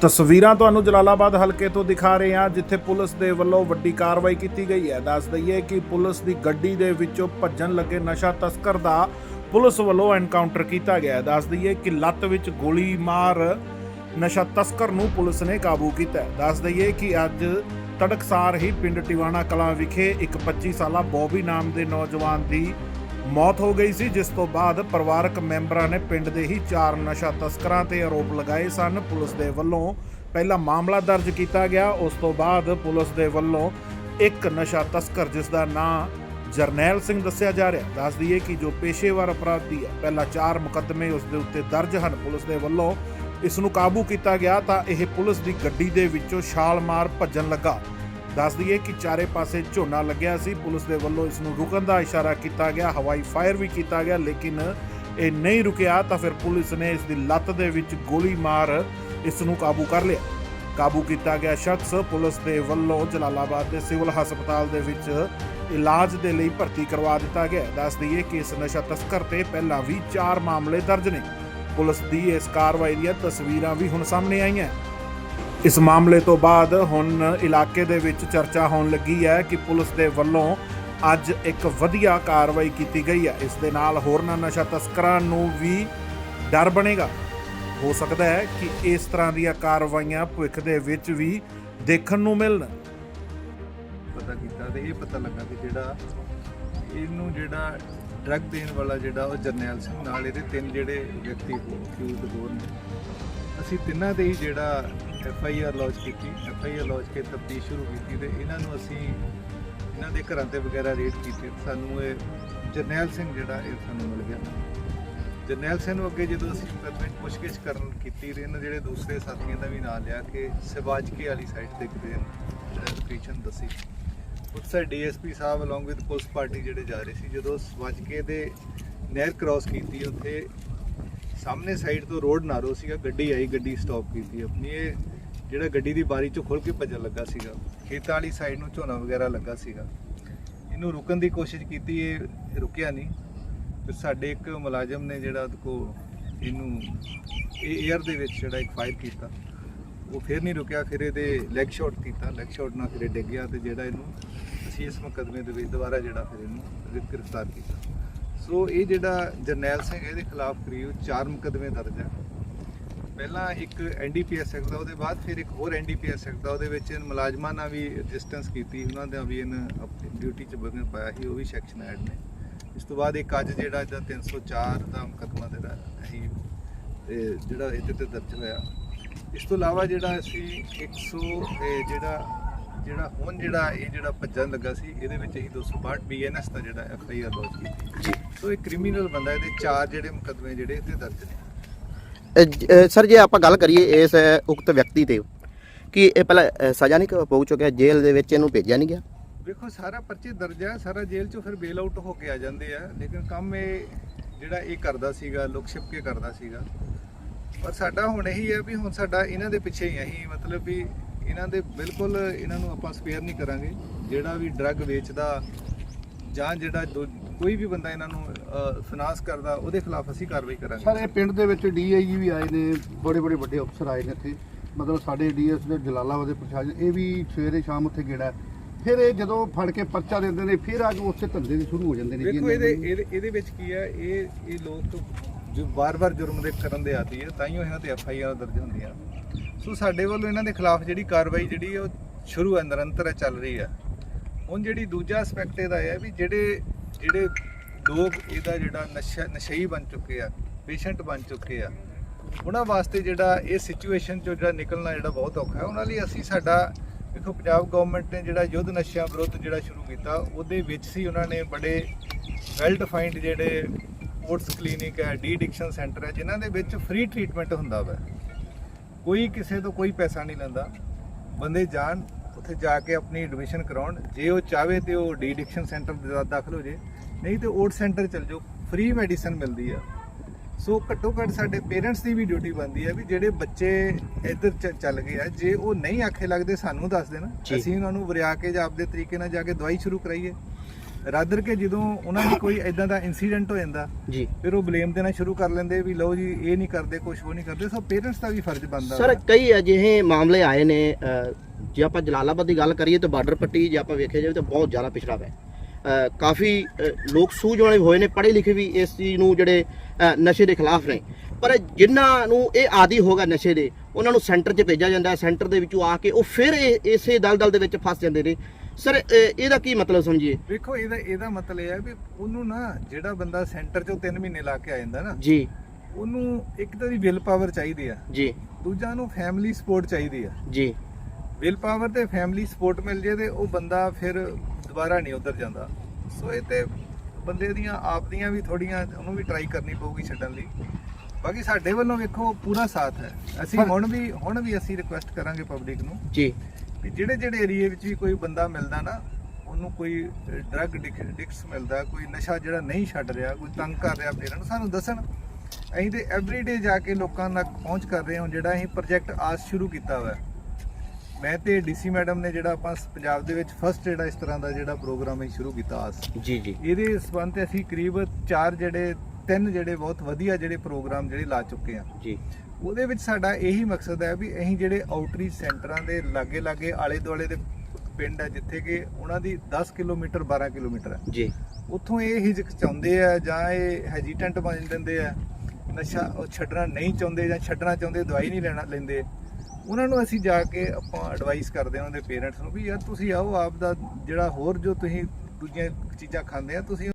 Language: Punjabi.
ਤਸਵੀਰਾਂ ਤੁਹਾਨੂੰ ਜਲਾਲਾਬਾਦ ਹਲਕੇ ਤੋਂ ਦਿਖਾ ਰਹੇ ਹਾਂ, ਜਿੱਥੇ ਪੁਲਿਸ ਦੇ ਵੱਲੋਂ ਵੱਡੀ ਕਾਰਵਾਈ ਕੀਤੀ ਗਈ ਹੈ। ਦੱਸ ਦਈਏ ਕਿ ਪੁਲਿਸ ਦੀ ਗੱਡੀ ਦੇ ਵਿੱਚੋਂ ਭੱਜਣ ਲੱਗੇ ਨਸ਼ਾ ਤਸਕਰ ਦਾ ਪੁਲਿਸ ਵੱਲੋਂ ਐਨਕਾਊਂਟਰ ਕੀਤਾ ਗਿਆ ਦੱਸ ਦਈਏ ਕਿ ਲੱਤ ਵਿੱਚ ਗੋਲੀ ਮਾਰ ਨਸ਼ਾ ਤਸਕਰ ਨੂੰ ਪੁਲਿਸ ਨੇ ਕਾਬੂ ਕੀਤਾ ਦੱਸ ਦਈਏ ਕਿ ਅੱਜ ਤੜਕਸਾਰ ਹੀ ਪਿੰਡ ਟਿਵਾਣਾ ਕਲਾਂ ਵਿਖੇ ਇੱਕ 25 ਸਾਲਾ ਬੌਬੀ ਨਾਮ ਦੇ ਨੌਜਵਾਨ ਦੀ ਮੌਤ ਹੋ ਗਈ ਸੀ, ਜਿਸ ਤੋਂ ਬਾਅਦ ਪਰਿਵਾਰਕ ਮੈਂਬਰਾਂ ਨੇ ਪਿੰਡ ਦੇ ਹੀ ਚਾਰ ਨਸ਼ਾ ਤਸਕਰਾਂ ਤੇ ਆਰੋਪ ਲਗਾਏ ਸਨ। ਪੁਲਿਸ ਦੇ ਵੱਲੋਂ ਪਹਿਲਾ ਮਾਮਲਾ ਦਰਜ ਕੀਤਾ ਗਿਆ, ਉਸ ਤੋਂ ਬਾਅਦ ਪੁਲਿਸ ਦੇ ਵੱਲੋਂ ਇੱਕ ਨਸ਼ਾ ਤਸਕਰ, ਜਿਸ ਦਾ ਨਾਂ ਜਰਨੈਲ ਸਿੰਘ ਦੱਸਿਆ ਜਾ ਰਿਹਾ। ਦੱਸ ਦਈਏ ਕਿ ਜੋ ਪੇਸ਼ੇਵਰ ਅਪਰਾਧੀ ਹੈ, ਪਹਿਲਾ ਚਾਰ ਮੁਕੱਦਮੇ ਉਸ ਦੇ ਉੱਤੇ ਦਰਜ ਹਨ। ਪੁਲਿਸ ਦੇ ਵੱਲੋਂ ਇਸ ਨੂੰ ਕਾਬੂ ਕੀਤਾ ਗਿਆ ਤਾਂ ਇਹ ਪੁਲਿਸ ਦੀ ਗੱਡੀ ਦੇ ਵਿੱਚੋਂ ਛਾਲ ਮਾਰ ਭੱਜਣ ਲੱਗਾ। ਦੱਸ ਦਈਏ ਕਿ ਚਾਰੇ ਪਾਸੇ ਝੋਨਾ ਲੱਗਿਆ ਸੀ। ਪੁਲਿਸ ਦੇ ਵੱਲੋਂ ਇਸ ਨੂੰ ਰੁਕਣ ਦਾ ਇਸ਼ਾਰਾ ਕੀਤਾ ਗਿਆ। ਹਵਾਈ ਫਾਇਰ ਵੀ ਕੀਤਾ ਗਿਆ, ਲੇਕਿਨ ਇਹ ਨਹੀਂ ਰੁਕਿਆ ਤਾਂ ਫਿਰ ਪੁਲਿਸ ਨੇ ਇਸ ਦੀ ਲੱਤ ਦੇ ਵਿੱਚ ਗੋਲੀ ਮਾਰ ਇਸ ਨੂੰ ਕਾਬੂ ਕਰ ਲਿਆ। ਕਾਬੂ ਕੀਤਾ ਗਿਆ ਸ਼ਖਸ। ਪੁਲਿਸ ਦੇ ਵੱਲੋਂ ਜਲਾਲਾਬਾਦ ਦੇ ਸਿਵਲ ਹਸਪਤਾਲ ਦੇ ਵਿੱਚ ਇਲਾਜ ਦੇ ਲਈ ਭਰਤੀ ਕਰਵਾ ਦਿੱਤਾ ਗਿਆ। ਦੱਸ ਦਈਏ ਕਿ ਇਸ ਨਸ਼ਾ ਤਸਕਰ ਤੇ ਪਹਿਲਾਂ ਵੀ 4 ਮਾਮਲੇ ਦਰਜ ਨੇ। ਪੁਲਿਸ ਦੀ ਇਸ ਕਾਰਵਾਈ ਦੀਆਂ ਤਸਵੀਰਾਂ ਵੀ ਹੁਣ ਸਾਹਮਣੇ ਆਈਆਂ। ਇਸ ਮਾਮਲੇ ਤੋਂ ਬਾਅਦ ਹੁਣ ਇਲਾਕੇ ਦੇ ਵਿੱਚ ਚਰਚਾ ਹੋਣ ਲੱਗੀ ਹੈ ਕਿ ਪੁਲਿਸ ਦੇ ਵੱਲੋਂ ਅੱਜ ਇੱਕ ਵਧੀਆ ਕਾਰਵਾਈ ਕੀਤੀ ਗਈ ਹੈ। ਇਸ ਦੇ ਨਾਲ ਹੋਰਨਾਂ ਨਸ਼ਾ ਤਸਕਰਾਂ ਨੂੰ ਵੀ ਡਰ ਬਣੇਗਾ। ਹੋ ਸਕਦਾ ਹੈ ਕਿ ਇਸ ਤਰ੍ਹਾਂ ਦੀਆਂ ਕਾਰਵਾਈਆਂ ਭਵਿੱਖ ਦੇ ਵਿੱਚ ਵੀ ਦੇਖਣ ਨੂੰ ਮਿਲਣ। ਪਤਾ ਕੀਤਾ ਤੇ ਇਹ ਪਤਾ ਲੱਗਾ ਕਿ ਜਿਹੜਾ ਇਹਨੂੰ ਜਿਹੜਾ ਡਰੱਗ ਦੇਣ ਵਾਲਾ ਜਿਹੜਾ ਉਹ ਜਰਨੈਲ ਸਿੰਘ ਨਾਲ ਇਹਦੇ ਤਿੰਨ ਜਿਹੜੇ ਵਿਅਕਤੀ ਅਕਿਊਜ਼ਡ ਹੋਰ ਨੇ। ਅਸੀਂ ਤਿੰਨਾਂ ਦੇ ਹੀ ਜਿਹੜਾ ਐਫ ਆਈ ਆਰ ਲੌਂਚ ਕੀਤੀ ਐਫ ਆਈ ਆਰ ਲੌਂਚ ਕੇ ਤਫਤੀਸ਼ ਸ਼ੁਰੂ ਕੀਤੀ ਤੇ ਇਹਨਾਂ ਨੂੰ ਅਸੀਂ ਇਹਨਾਂ ਦੇ ਘਰਾਂ ਤੇ ਵਗੈਰਾ ਰੇਡ ਕੀਤੀ। ਤੇ ਸਾਨੂੰ ਇਹ ਜਰਨੈਲ ਸਿੰਘ ਜਿਹੜਾ ਇਹ ਸਾਨੂੰ ਮਿਲ ਗਿਆ। ਜਰਨੈਲ ਸਿੰਘ ਨੂੰ ਅੱਗੇ ਜਦੋਂ ਅਸੀਂ ਮੁਕੱਦਮੇ ਪੁੱਛਗਿੱਛ ਕਰਨ ਕੀਤੀ ਤੇ ਇਹਨਾਂ ਜਿਹੜੇ ਦੂਸਰੇ ਸਾਥੀਆਂ ਦਾ ਵੀ ਨਾਮ ਲਿਆ ਕਿ ਸਿਵਾਜਕੇ ਵਾਲੀ ਸਾਈਡ ਤੇ ਕਿਤੇ ਲੋਕੇਸ਼ਨ ਦੱਸੀ। ਉੱਥੇ ਡੀਐਸਪੀ ਸਾਹਿਬ ਅਲੋਂਗ ਵਿਦ ਪੁਲਿਸ ਪਾਰਟੀ ਜਿਹੜੇ ਜਾ ਰਹੇ ਸੀ, ਜਦੋਂ ਸਵਾਜਕੇ ਦੇ ਨਹਿਰ ਕ੍ਰਾਸ ਕੀਤੀ ਉੱਥੇ, ਸਾਹਮਣੇ ਸਾਈਡ ਤੋਂ ਰੋਡ ਨਾਰੋ ਸੀਗਾ, ਗੱਡੀ ਆਈ, ਗੱਡੀ ਸਟਾਪ ਕੀਤੀ। ਆਪਣੀ ਇਹ ਜਿਹੜਾ ਗੱਡੀ ਦੀ ਬਾਰੀ ਚੋਂ ਖੁੱਲ ਕੇ ਭੱਜਣ ਲੱਗਾ ਸੀਗਾ, ਖੇਤਾਂ ਵਾਲੀ ਸਾਈਡ ਨੂੰ ਝੋਨਾ ਵਗੈਰਾ ਲੱਗਾ ਸੀਗਾ। ਇਹਨੂੰ ਰੁਕਣ ਦੀ ਕੋਸ਼ਿਸ਼ ਕੀਤੀ, ਇਹ ਰੁਕਿਆ ਨਹੀਂ। ਫਿਰ ਸਾਡੇ ਇੱਕ ਮੁਲਾਜ਼ਮ ਨੇ ਜਿਹੜਾ ਉਹਦੇ ਕੋ ਇਹਨੂੰ, ਇਹ 에ਅਰ ਦੇ ਵਿੱਚ ਜਿਹੜਾ ਇੱਕ ਫਾਇਰ ਕੀਤਾ। ਉਹ ਫਿਰ ਨਹੀਂ ਰੁਕਿਆ, ਫਿਰ ਇਹਦੇ ਲੈਗ ਸ਼ਾਟ ਕੀਤਾ। ਲੈਗ ਸ਼ਾਟ ਨਾਲ ਫਿਰ ਇਹ ਡਿੱਗ ਗਿਆ ਤੇ ਜਿਹੜਾ ਇਹਨੂੰ ਅਸੀਂ ਇਸ ਮੁਕੱਦਮੇ ਦੇ ਵਿੱਚ ਦੁਬਾਰਾ ਜਿਹੜਾ ਫਿਰ ਇਹਨੂੰ ਗ੍ਰਿਫਤਾਰ ਕੀਤਾ। ਸੋ ਇਹ ਜਿਹੜਾ ਜਰਨੈਲ ਸਿੰਘ ਇਹਦੇ ਖਿਲਾਫ ਕਰੀਬ 4 ਮੁਕੱਦਮੇ ਦਰਜ ਹੈ। ਪਹਿਲਾਂ ਇੱਕ ਐਨਡੀਪੀਐਸ ਐਕਟ ਦਾ ਉਹਦੇ ਬਾਅਦ ਫਿਰ ਇੱਕ ਹੋਰ ਐਨਡੀਪੀਐਸ ਐਕਟ ਦਾ ਉਹਦੇ ਵਿੱਚ ਇਹਨ ਮੁਲਾਜ਼ਮਾਂ ਨਾਲ ਵੀ ਰੈਜ਼ਿਸਟੈਂਸ ਕੀਤੀ ਉਹਨਾਂ ਦਾ ਵੀ ਇਹਨ ਆਪਣੀ ਡਿਊਟੀ 'ਚ ਬਗਨ ਪਾਇਆ ਸੀ ਉਹ ਵੀ ਸੈਕਸ਼ਨ ਐਡ ਨੇ। ਇਸ ਤੋਂ ਬਾਅਦ ਇੱਕ ਅੱਜ ਜਿਹੜਾ ਇਹਦਾ 304 ਦਾ ਮੁਕੱਦਮਾ ਜਿਹੜਾ ਅਸੀਂ ਜਿਹੜਾ ਇਹਦੇ ਤੇ ਦਰਜ ਹੋਇਆ। ਇਸ ਤੋਂ ਇਲਾਵਾ ਜਿਹੜਾ ਅਸੀਂ 100 ਇਹ ਜਿਹੜਾ ਜਿਹੜਾ ਹੁਣ ਜਿਹੜਾ ਇਹ ਜਿਹੜਾ ਭੱਜਣ ਲੱਗਾ ਸੀ ਇਹਦੇ ਵਿੱਚ ਅਸੀਂ 262 ਬੀਐਨਐਸ ਦਾ ਜਿਹੜਾ ਐਫ ਆਈ ਆਰ ਲੌਂਚ ਕੀਤੀ। ਸੋ ਇਹ ਕ੍ਰਿਮੀਨਲ ਬੰਦਾ ਇਹਦੇ ਚਾਰ ਜਿਹੜੇ ਮੁਕੱਦਮੇ ਜਿਹੜੇ ਇਹਦੇ ਦਰਜ ਨੇ। ਸਰ, ਜੇ ਆਪਾਂ ਗੱਲ ਕਰੀਏ ਇਸ ਉਕਤ ਵਿਅਕਤੀ ਤੇ, ਕਿ ਇਹ ਪਹਿਲਾਂ ਸਜ਼ਾ ਨਹੀਂ ਪਹੁੰਚ ਚੁੱਕਿਆ, ਜੇਲ੍ਹ ਦੇ ਵਿੱਚ ਇਹਨੂੰ ਭੇਜਿਆ ਨਹੀਂ ਗਿਆ? ਵੇਖੋ ਸਾਰਾ ਪਰਚੇ ਦਰਜ ਹੈ, ਸਾਰਾ ਜੇਲ੍ਹ ਚੋਂ ਫਿਰ ਬੇਲ ਆਊਟ ਹੋ ਕੇ ਆ ਜਾਂਦੇ ਆ, ਲੇਕਿਨ ਕੰਮ ਇਹ ਜਿਹੜਾ ਇਹ ਕਰਦਾ ਸੀਗਾ ਲੁਕ ਛਿਪ ਕੇ ਕਰਦਾ ਸੀਗਾ, ਪਰ ਸਾਡਾ ਹੁਣ ਇਹੀ ਹੈ ਵੀ ਹੁਣ ਸਾਡਾ ਇਹਨਾਂ ਦੇ ਪਿੱਛੇ ਹੀ ਅਸੀਂ ਮਤਲਬ ਵੀ ਇਹਨਾਂ ਦੇ ਬਿਲਕੁਲ ਇਹਨਾਂ ਨੂੰ ਆਪਾਂ ਸਪੇਅਰ ਨਹੀਂ ਕਰਾਂਗੇ, ਜਿਹੜਾ ਵੀ ਡਰੱਗ ਵੇਚਦਾ ਜਾਂ ਜਿਹੜਾ ਦੋ- ਕੋਈ ਵੀ ਬੰਦਾ ਇਹਨਾਂ ਨੂੰ ਫਾਈਨਾਂਸ ਕਰਦਾ ਉਹਦੇ ਖਿਲਾਫ ਅਸੀਂ ਕਾਰਵਾਈ ਕਰਾਂਗੇ ਸਰ ਇਹ ਪਿੰਡ ਦੇ ਵਿੱਚ ਡੀਆਈਜੀ ਵੀ ਆਏ ਨੇ ਬੜੇ ਬੜੇ ਵੱਡੇ ਅਫਸਰ ਆਏ ਨੇ ਇੱਥੇ ਮਤਲਬ ਸਾਡੇ ਡੀਐਸ ਦੇ ਜਲਾਲਾਬਾਦ ਦੇ ਪ੍ਰਸ਼ਾਸਨ ਇਹ ਵੀ ਸਵੇਰੇ ਸ਼ਾਮ ਉੱਥੇ ਗੇੜਾ। ਫਿਰ ਇਹ ਜਦੋਂ ਫੜ ਕੇ ਪਰਚਾ ਦਿੰਦੇ ਨੇ ਫਿਰ ਆ ਕੇ ਉਸੇ ਧੰਦੇ ਦੇ ਸ਼ੁਰੂ ਹੋ ਜਾਂਦੇ ਨੇ ਇਹਨਾਂ ਇਹਦੇ। ਇਹਦੇ ਵਿੱਚ ਕੀ ਹੈ ਇਹ ਇਹ ਲੋਕ ਜੋ ਵਾਰ-ਵਾਰ ਜੁਰਮ ਦੇ ਕਰਨ ਦੇ ਆਦੀ ਹੈ ਤਾਂ ਹੀ ਇਹਨਾਂ ਤੇ ਐਫ ਆਈ ਆਰ ਦਰਜ ਹੁੰਦੀਆਂ ਸੋ ਸਾਡੇ ਵੱਲੋਂ ਇਹਨਾਂ ਦੇ ਖਿਲਾਫ ਜਿਹੜੀ ਕਾਰਵਾਈ ਜਿਹੜੀ ਹੈ ਉਹ ਸ਼ੁਰੂ ਹੈ ਨਿਰੰਤਰ ਹੈ ਚੱਲ ਰਹੀ ਹੈ ਹੁਣ ਜਿਹੜੀ ਦੂਜਾ ਐਸਪੈਕਟ ਇਹਦਾ ਹੈ ਵੀ ਜਿਹੜੇ ਜਿਹੜੇ ਲੋਕ ਇਹਦਾ ਜਿਹੜਾ ਨਸ਼ਾ, ਨਸ਼ਈ ਬਣ ਚੁੱਕੇ ਆ ਪੇਸ਼ੈਂਟ ਬਣ ਚੁੱਕੇ ਆ, ਉਹਨਾਂ ਵਾਸਤੇ ਜਿਹੜਾ ਇਹ ਸਿਚੁਏਸ਼ਨ ਚੋਂ ਜਿਹੜਾ ਨਿਕਲਣਾ ਜਿਹੜਾ ਬਹੁਤ ਔਖਾ ਹੈ। ਉਹਨਾਂ ਲਈ ਅਸੀਂ ਸਾਡਾ, ਦੇਖੋ ਪੰਜਾਬ ਗਵਰਨਮੈਂਟ ਨੇ ਜਿਹੜਾ ਯੁੱਧ ਨਸ਼ਿਆਂ ਵਿਰੁੱਧ ਜਿਹੜਾ ਸ਼ੁਰੂ ਕੀਤਾ, ਉਹਦੇ ਵਿੱਚ ਸੀ ਉਹਨਾਂ ਨੇ ਬੜੇ ਵੈਲ ਡਿਫਾਈਨਡ ਜਿਹੜੇ ਸਪੋਰਟਸ ਕਲੀਨਿਕ ਹੈ ਡੀ ਐਡਿਕਸ਼ਨ ਸੈਂਟਰ ਹੈ, ਜਿਨ੍ਹਾਂ ਦੇ ਵਿੱਚ ਫ੍ਰੀ ਟ੍ਰੀਟਮੈਂਟ ਹੁੰਦਾ ਵਾ। ਕੋਈ ਕਿਸੇ ਤੋਂ ਕੋਈ ਪੈਸਾ ਨਹੀਂ ਲੈਂਦਾ, ਬੰਦੇ ਜਾਣ ਉੱਥੇ ਜਾ ਕੇ ਆਪਣੀ ਐਡਮਿਸ਼ਨ ਕਰਾਉਣ। ਜੇ ਉਹ ਚਾਵੇ ਤੇ ਉਹ ਡੀ ਐਡਿਕਸ਼ਨ ਸੈਂਟਰ ਦੇ ਦਾਖਲ ਹੋ ਜੇ। ਨਹੀਂ ਤੇ ਓਟ ਸੈਂਟਰ ਚਲ ਜਾਓ ਫ੍ਰੀ ਮੈਡੀਸਨ ਮਿਲਦੀ ਆ। ਸੋ ਘੱਟੋ ਘੱਟ ਸਾਡੇ ਪੇਰੈਂਟਸ ਦੀ ਵੀ ਡਿਊਟੀ ਬਣਦੀ ਹੈ ਵੀ ਜਿਹੜੇ ਬੱਚੇ ਇੱਧਰ ਚੱਲ ਗਏ ਆ ਜੇ ਉਹ ਨਹੀਂ ਆਖੇ ਲੱਗਦੇ ਸਾਨੂੰ ਦੱਸ ਦੇਣ। ਅਸੀਂ ਉਹਨਾਂ ਨੂੰ ਵਰਿਆ ਕੇ ਜਾਂ ਆਪਦੇ ਤਰੀਕੇ ਨਾਲ ਜਾ ਕੇ ਦਵਾਈ ਸ਼ੁਰੂ ਕਰਾਈਏ। ਰਾਦਰ ਕੇ ਜਦੋਂ ਉਹਨਾਂ ਦੀ ਕੋਈ ਇਦਾਂ ਦਾ ਇਨਸੀਡੈਂਟ ਹੋ ਜਾਂਦਾ ਜੀ। ਫਿਰ ਉਹ ਬਲੇਮ ਦੇਣਾ ਸ਼ੁਰੂ ਕਰ ਲੈਂਦੇ ਵੀ ਲਓ ਜੀ ਇਹ ਨਹੀਂ ਕਰਦੇ ਕੁਝ ਉਹ ਨਹੀਂ ਕਰਦੇ ਸੋ ਪੇਰੈਂਟਸ ਦਾ ਵੀ ਫਰਜ਼ ਬਣਦਾ ਸਰ ਕਈ ਅਜਿਹੇ ਮਾਮਲੇ ਆਏ ਨੇ ਜੇ ਆਪਾਂ ਜਲਾਲਾਬਾਦ ਦੀ ਗੱਲ ਕਰੀਏ ਤਾਂ ਬਾਰਡਰ ਪੱਟੀ ਜੇ ਆਪਾਂ ਵੇਖਿਆ ਜਾਵੇ ਤਾਂ ਬਹੁਤ ਜ਼ਿਆਦਾ ਪਿਛੜਾ ਹੈ ਕਾਫੀ ਲੋਕ ਸੂਝਵਾਨ ਹੋਏ ਨੇ ਪੜ੍ਹੇ ਲਿਖੇ ਵੀ ਇਸ ਚੀਜ਼ ਨੂੰ ਜਿਹੜੇ ਨਸ਼ੇ ਦੇ ਖਿਲਾਫ ਨੇ। ਪਰ ਜਿਨ੍ਹਾਂ ਨੂੰ ਇਹ ਆਦੀ ਹੋਗਾ ਨਸ਼ੇ ਦੇ ਉਹਨਾਂ ਨੂੰ ਸੈਂਟਰ 'ਚ ਭੇਜਿਆ ਜਾਂਦਾ ਹੈ ਸੈਂਟਰ ਦੇ ਵਿੱਚੋਂ ਆ ਕੇ ਉਹ ਫਿਰ ਇਸੇ ਦਲਦਲ ਦੇ ਵਿੱਚ ਫਸ ਜਾਂਦੇ ਨੇ। ਸਰ ਇਹਦਾ ਕੀ ਮਤਲਬ ਸਮਝੀਏ? ਵੇਖੋ ਇਹਦਾ ਇਹਦਾ ਮਤਲਬ ਇਹ ਹੈ ਵੀ ਉਹਨੂੰ ਨਾ ਜਿਹੜਾ ਬੰਦਾ ਸੈਂਟਰ ਚੋਂ 3 ਮਹੀਨੇ ਲਾ ਕੇ ਆ ਜਾਂਦਾ ਨਾ ਜੀ। ਉਹਨੂੰ ਇੱਕ ਤਾਂ ਦੀ ਵਿਲ ਪਾਵਰ ਚਾਹੀਦੀ ਆ। ਜੀ। ਦੂਜਾ ਨੂੰ ਫੈਮਿਲੀ ਸਪੋਰਟ ਚਾਹੀਦੀ ਆ। ਜੀ। ਵਿਲ ਪਾਵਰ ਤੇ ਫੈਮਿਲੀ ਸਪੋਰਟ ਮਿਲ ਜੇ ਤੇ ਉਹ ਬੰਦਾ ਫਿਰ ਦੁਬਾਰਾ ਨਹੀਂ ਉਧਰ ਜਾਂਦਾ। ਸੋ ਇਹ ਤੇ ਬੰਦੇ ਦੀਆਂ ਆਪ ਦੀਆਂ ਵੀ ਥੋੜੀਆਂ ਉਹਨੂੰ ਵੀ ਟਰਾਈ ਕਰਨੀ ਪਊਗੀ ਛੱਡਣ ਲਈ। ਬਾਕੀ ਸਾਡੇ ਵੱਲੋਂ ਵੇਖੋ ਪੂਰਾ ਸਾਥ ਹੈ। ਅਸੀਂ ਹੁਣ ਵੀ ਹੁਣ ਵੀ ਅਸੀਂ ਰਿਕੁਐਸਟ ਕਰਾਂਗੇ ਪਬਲਿਕ ਨੂੰ। ਜੀ। ਕਿ ਜਿਹੜੇ ਜਿਹੜੇ ਏਰੀਏ ਵਿੱਚ ਵੀ ਕੋਈ ਬੰਦਾ ਮਿਲਦਾ ਨਾ ਉਹਨੂੰ ਕੋਈ ਡਰੱਗ ਡਿਕਸ ਮਿਲਦਾ ਕੋਈ ਨਸ਼ਾ ਜਿਹੜਾ ਨਹੀਂ ਛੱਡ ਰਿਹਾ ਕੋਈ ਤੰਗ ਕਰ ਰਿਹਾ ਪੇਰੈਂਟ ਸਾਨੂੰ ਦੱਸਣ। ਅਸੀਂ ਤੇ ਐਵਰੀਡੇ ਜਾ ਕੇ ਲੋਕਾਂ ਤੱਕ ਪਹੁੰਚ ਕਰ ਰਹੇ ਹਾਂ ਜਿਹੜਾ ਅਸੀਂ ਪ੍ਰੋਜੈਕਟ ਆਸ ਸ਼ੁਰੂ ਕੀਤਾ ਹੋਇਆ। ਹੈ। ਮੈਂ ਤੇ ਡੀਸੀ ਮੈਡਮ ਨੇ ਜਿਹੜਾ ਆਪਾਂ ਪੰਜਾਬ ਦੇ ਵਿੱਚ ਫਸਟ ਜਿਹੜਾ ਇਸ ਤਰ੍ਹਾਂ ਦਾ ਜਿਹੜਾ ਪ੍ਰੋਗਰਾਮ ਅਸੀਂ ਸ਼ੁਰੂ ਕੀਤਾ ਆਸ ਜੀ ਜੀ। ਇਹਦੇ ਸਬੰਧ ਤੇ ਅਸੀਂ ਕਰੀਬ ਚਾਰ ਜਿਹੜੇ ਤਿੰਨ ਜਿਹੜੇ ਬਹੁਤ ਵਧੀਆ ਜਿਹੜੇ ਪ੍ਰੋਗਰਾਮ ਜਿਹੜੇ ਲਾ ਚੁੱਕੇ ਹਾਂ। ਜੀ। ਉਹਦੇ ਵਿੱਚ ਸਾਡਾ ਇਹੀ ਮਕਸਦ ਹੈ ਵੀ ਅਸੀਂ ਜਿਹੜੇ ਆਊਟਰੀਚ ਸੈਂਟਰਾਂ ਦੇ ਲਾਗੇ ਲਾਗੇ ਆਲੇ ਦੁਆਲੇ ਦੇ ਪਿੰਡ ਹੈ ਜਿੱਥੇ ਕਿ ਉਹਨਾਂ ਦੀ 10 ਕਿਲੋਮੀਟਰ 12 ਕਿਲੋਮੀਟਰ ਹੈ ਜੀ। ਉੱਥੋਂ ਇਹ ਹਿਚਕਚਾਉਂਦੇ ਆ ਜਾਂ ਇਹ ਹੈਜੀਟੈਂਟ ਬਣ ਜਾਂਦੇ ਆ ਨਸ਼ਾ ਉਹ ਛੱਡਣਾ ਨਹੀਂ ਚਾਹੁੰਦੇ ਜਾਂ ਛੱਡਣਾ ਚਾਹੁੰਦੇ ਦਵਾਈ ਨਹੀਂ ਲੈਣਾ ਲੈਂਦੇ। ਉਹਨਾਂ ਨੂੰ ਅਸੀਂ ਜਾ ਕੇ ਆਪਾਂ ਐਡਵਾਈਸ ਕਰਦੇ ਹਾਂ ਉਹਦੇ ਪੇਰੈਂਟਸ ਨੂੰ ਵੀ ਯਾਰ ਤੁਸੀਂ ਆਓ ਆਪ ਦਾ ਜਿਹੜਾ ਹੋਰ ਜੋ ਤੁਸੀਂ ਦੂਜੀਆਂ ਚੀਜ਼ਾਂ ਖਾਂਦੇ ਆ ਤੁਸੀਂ